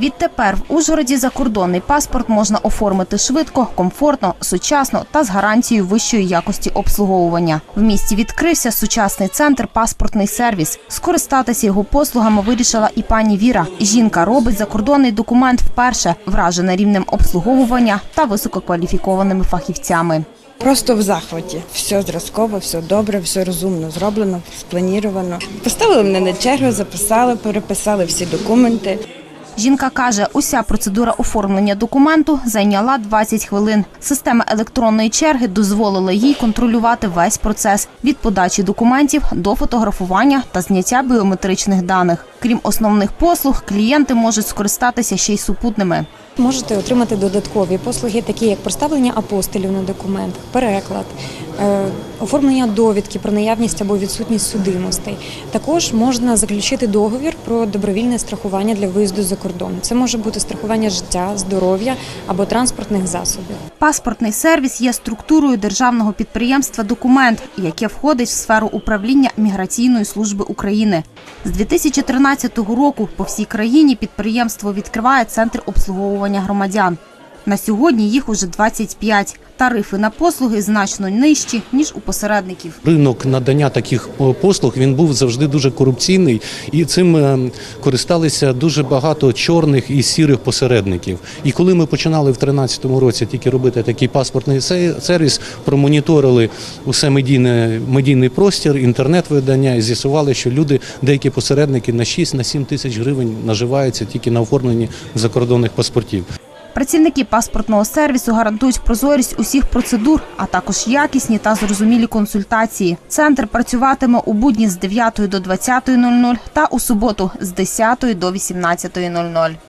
Відтепер в Ужгороді закордонний паспорт можна оформити швидко, комфортно, сучасно та з гарантією вищої якості обслуговування. В місті відкрився сучасний центр паспортний сервіс. Скористатися його послугами вирішила і пані Віра. Жінка робить закордонний документ вперше, вражена рівнем обслуговування та висококваліфікованими фахівцями. Просто в захваті. Все зразково, все добре, все розумно зроблено, спланіровано. Поставили мене на чергу, записали, переписали всі документи. Жінка каже, уся процедура оформлення документу зайняла 20 хвилин. Система електронної черги дозволила їй контролювати весь процес від подачі документів до фотографування та зняття біометричних даних. Крім основних послуг, клієнти можуть скористатися ще й супутними. Можете отримати додаткові послуги, такі як проставлення апостилів на документах, переклад, оформлення довідки про наявність або відсутність судимостей. Також можна заключити договір про добровільне страхування для виїзду за кордон. Це може бути страхування життя, здоров'я або транспортних засобів. Паспортний сервіс є структурою державного підприємства «Документ», яке входить в сферу управління Міграційної служби України. З 2013 року по всій країні підприємство відкриває центр обслуговування громадян. На сьогодні їх уже 25. Тарифи на послуги значно нижчі, ніж у посередників. Ринок надання таких послуг він був завжди дуже корупційний, і цим е, користалися дуже багато чорних і сірих посередників. І коли ми починали в 2013 році тільки робити такий паспортний сервіс, промоніторили усе медійне медійний простір, інтернет-видання, і з'ясували, що люди, деякі посередники на 6-7 тисяч гривень наживаються тільки на оформленні закордонних паспортів. Працівники паспортного сервісу гарантують прозорість усіх процедур, а також якісні та зрозумілі консультації. Центр працюватиме у будні з 9 до 20.00 та у суботу з 10 до 18.00.